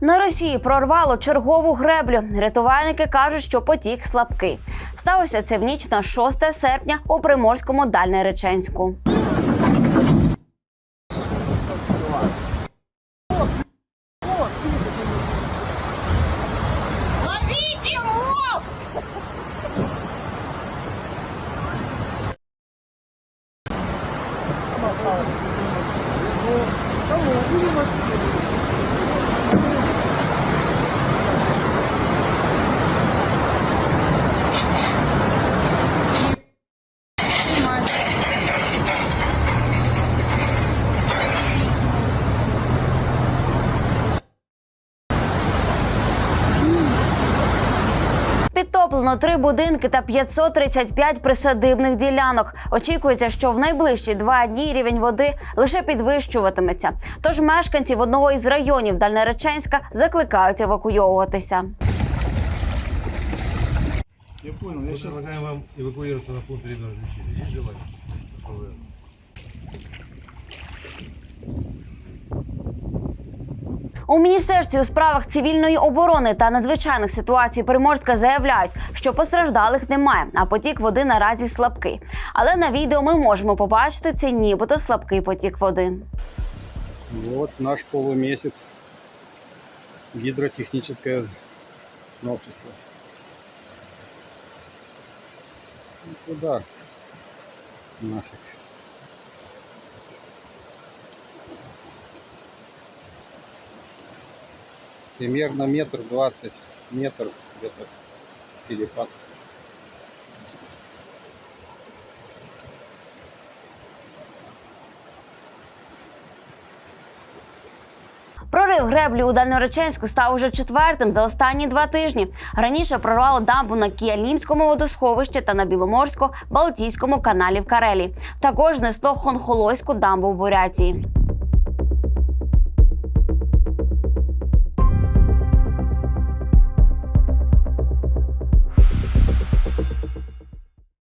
На Росії прорвало чергову греблю. Рятувальники кажуть, що потік слабкий. Сталося це в ніч на 6 серпня у приморському Дальнереченську. Ловите его! Три будинки та 535 присадибних ділянок. Очікується, що в найближчі два дні рівень води лише підвищуватиметься. Тож мешканців одного із районів Дальнереченська закликають евакуйовуватися. Я понял, я сейчас... предлагаем вам эвакуироваться на пункт размещения. Есть желание? У міністерстві у справах цивільної оборони та надзвичайних ситуацій Приморська заявляють, що постраждалих немає, а потік води наразі слабкий. Але на відео ми можемо побачити цей нібито слабкий потік води. Вот наш полумесяц. Гидротехническое новшество. Ну, Нафиг. Примерно метр двадцать метр где-то перепад. Прорив греблі у Дальнореченську став уже четвертим за останні два тижні. Раніше прорвало дамбу на Кіялімському водосховищі та на Біломорсько-Балтійському каналі в Карелії. Також знесло Хонхолойську дамбу в Бурятії.